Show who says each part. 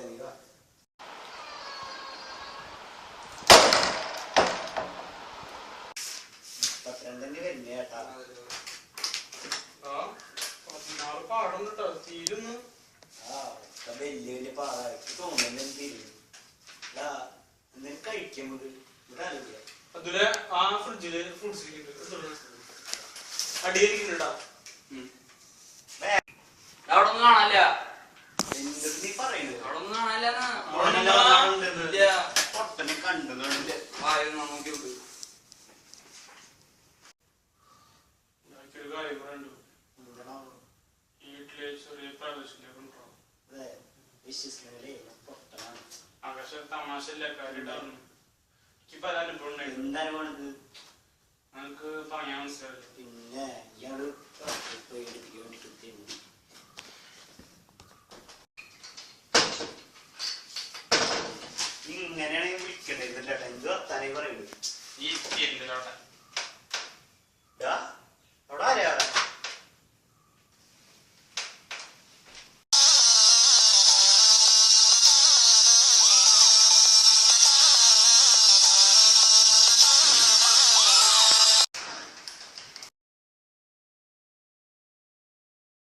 Speaker 1: le digo. മുപ്പത്തിരണ്ടിന് വരുന്നേ കേട്ടാ പാടം കേട്ടോ തീരുന്നു.
Speaker 2: ആ ഒക്കെ വലിയ വലിയ പാടായിട്ട് തോന്നുന്നു തീരുന്നു എന്തെങ്കിലും കഴിക്കാൻ ഇവിടെ
Speaker 1: അതുല ആ ഫ്രിഡ്ജിൽ ഫ്രൂട്ട്സ് അടിയിരിക്കുന്നുണ്ടോ തമാശ ഇല്ല കാര്യമായിട്ടാണ് എനിക്ക് പറയാൻ മനസ്സിലാവില്ല
Speaker 2: പിന്നെ ഇങ്ങനെയാണ് വിളിക്കണ്ടേ ഇതിന്റെ എന്ത് വർത്താനായി പറയുന്നത്
Speaker 1: ഈ എന്തിലോട്ടെ